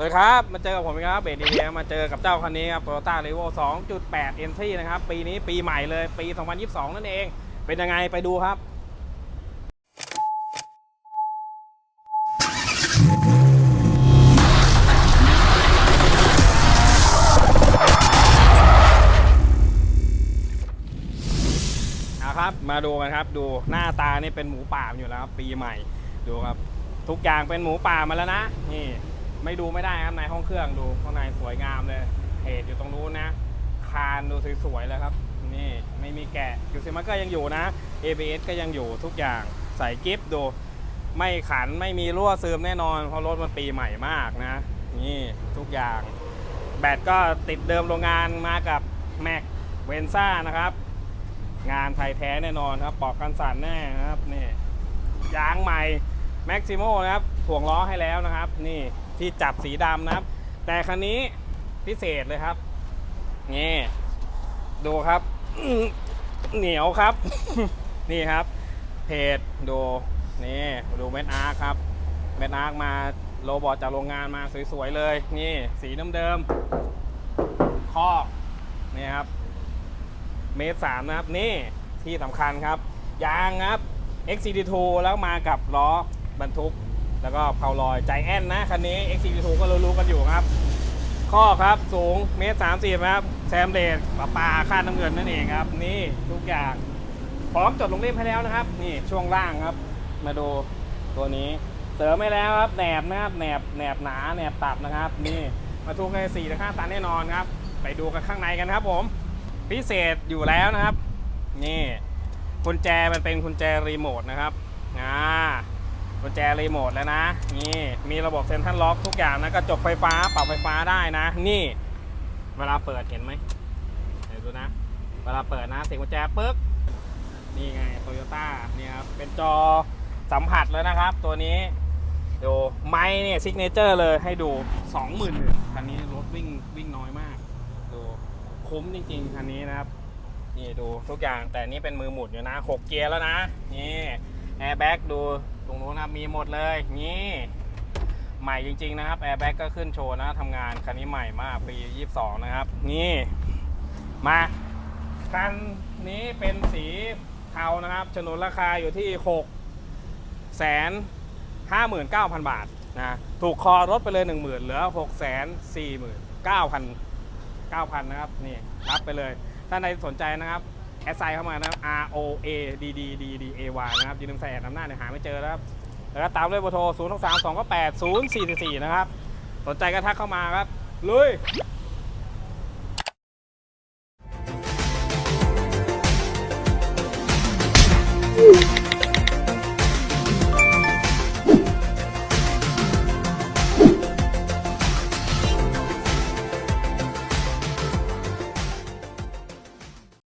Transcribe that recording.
สวัสดีครับ มาเจอกับผมครับเบรดดีมาเจอกับเจ้าคันนี้ครับ Toyota r e v o 2.8 Entry นะครับ ปีนี้ปีใหม่เลย ปี 2022 นั่นเอง เป็นยังไงไปดูครับเอาครับ มาดูกันครับ ดูหน้าตานี่เป็นหมูป่าอยู่แล้วครับ ปีใหม่ ดูครับ ทุกอย่างเป็นหมูป่ามาแล้วนะ นี่ ไม่ดูไม่ได้ครับในห้องเครื่องดูข้างในสวยงามเลยเพจอยู่ตรงนู้นนะ คานดูสวยๆเลยครับ นี่ไม่มีแกะคิวซิมัก็ยังอยู่นะ ABS ก็ยังอยู่ทุกอย่างใส่กิฟต์ดู ไม่ขันไม่มีรั่วซึมแน่นอน เพราะรถมันปีใหม่มากนะ นี่ทุกอย่าง แบตก็ติดเดิมโรงงานมากับแม็กเวนซ่านะครับ งานไทยแท้แน่นอนครับปอกกันสั่นแน่นะครับนี่ยางใหม่แม็กซิโมนะครับถ่วงล้อให้แล้วนะครับ นี่ ที่จับสีดำนะครับ แต่คันนี้พิเศษเลยครับนี่ดูครับ เหนียวครับ นี่ครับ เพจดูนี่ดูเม็ดอาร์ครับเม็ดอาร์มาโรบอทจากโรงงานมาสวยๆเลย นี่สีเดิมๆคอกนี่ครับ เมตรสามนะครับ นี่ที่สำคัญครับ ยางครับ XCD2 แล้วมากับล้อบรรทุก แล้วก็เพาลอยใจแอนนะคันนี้ XC2 ก็รู้ๆกันอยู่ครับ ข้อครับสูงเมตรสามสิบครับ แซมเลดปลาปลาค่าน้ำเงินนั่นเองครับ นี่ทุกอย่าง พร้อมจดลงเล่มให้แล้วนะครับ นี่ช่วงล่างครับ มาดูตัวนี้เสริมให้แล้วครับแหนบนะครับแหนบแหนบหนาแหนบตับนะครับ นี่มาทุกให้สี่ถึงห้าตันแน่นอนครับ ไปดูกันข้างในกันครับผม พิเศษอยู่แล้วนะครับ นี่กุญแจมันเป็นกุญแจรีโมทนะครับอ่า กุญแจรีโมทแล้วนะ นี่มีระบบเซ็นทรัลล็อกทุกอย่างนะกระจกไฟฟ้าปรับไฟฟ้าได้นะ นี่เวลาเปิดเห็นไหมเดี๋ยวดูนะ เวลาเปิดนะเสียงกุญแจปึ๊บนี่ไงโตโยต้าเนี่ยครับเป็นจอสัมผัสแล้วนะครับ ตัวนี้ดูไม้เนี่ยซิกเนเจอร์เลยให้ดู20,000คันนี้รถวิ่งวิ่งน้อยมาก ดูคุ้มจริงๆคันนี้นะครับนี่ดูทุกอย่างแต่นี่เป็นมือหมุนอยู่นะ 6 เกียร์แล้วนะ นี่แอร์แบ็กดู ตรงนู้นนะมีหมดเลยนี่ใหม่จริง ๆ นะครับแอร์แบ็กก็ขึ้นโชว์นะทำงานคันนี้ใหม่มากปี 22 นะครับ นี่มาคันนี้เป็นสีเทานะครับฉนวนราคาอยู่ที่6แสนห้าหมื่นเก้าพันบาทนะถูกคอรถไปเลย 1 0,000เหลือ6แสนสี่หมื่นเก้าพัน9,000 นะครับนี่รับไปเลย ถ้าใครสนใจนะครับ แอดไซน์เข้ามานะครับ R O A D D D D A Y นะครับยืาดึงใส่แอดอำนาจเนี่ยหาไม่เจอนะครับ แล้วก็ตามด้วยเบอร์โทร 0 2 3 2แปดศูนย์สี่สี่นะครับ สนใจก็ทักเข้ามาครับ ลุยอืม